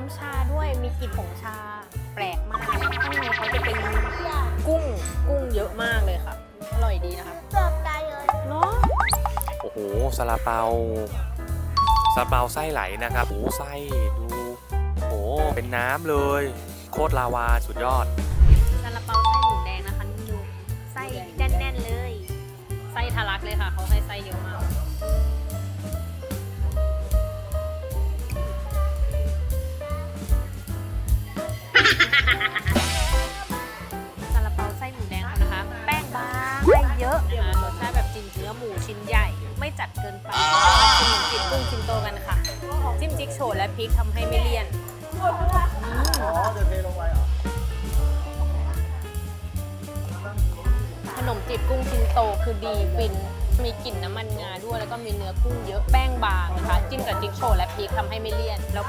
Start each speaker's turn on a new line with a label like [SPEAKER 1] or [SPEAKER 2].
[SPEAKER 1] น้ำชาด้วยมีกลิ่นผงชาแปลกมากข้างในเขาจะเป็นกุ้งกุ้งเยอะมากเลยค่ะ อร่อยดีนะคะ
[SPEAKER 2] เกือบตายเลย
[SPEAKER 1] เนาะ
[SPEAKER 3] โอ้โหซาลาเปาซาลาเปาไส้ไหลนะครับโอ้โหไส้ดูโอ้โหเป็นน้ำเลย โคตรลาวาสุดยอด
[SPEAKER 1] ซาลาเปาไส้หมูแดงนะคะนี่ดูไส้แน่นๆเลย ไส้ทะลักเลยค่ะ เขาให้ไส้เยอะมาก เยอะนะคะรสชาติแบบจิ้นเนื้อหมูชิ้นใหญ่ ไม่จัดเกินไปจิ้มจิ้มกุ้งชิ้นโตกันค่ะ จิ้มจิ๊กโฉดและพริกทำให้ไม่เลี่ยนอืมขนมจีบกุ้งชิ้นโตคือดีฟิน มีกลิ่นน้ำมันงาด้วยแล้วก็มีเนื้อกุ้งเยอะแป้งบางนะคะ จิ้มกับจิ๊กโฉดและพริกทำให้ไม่เลี่ยนแล้วก็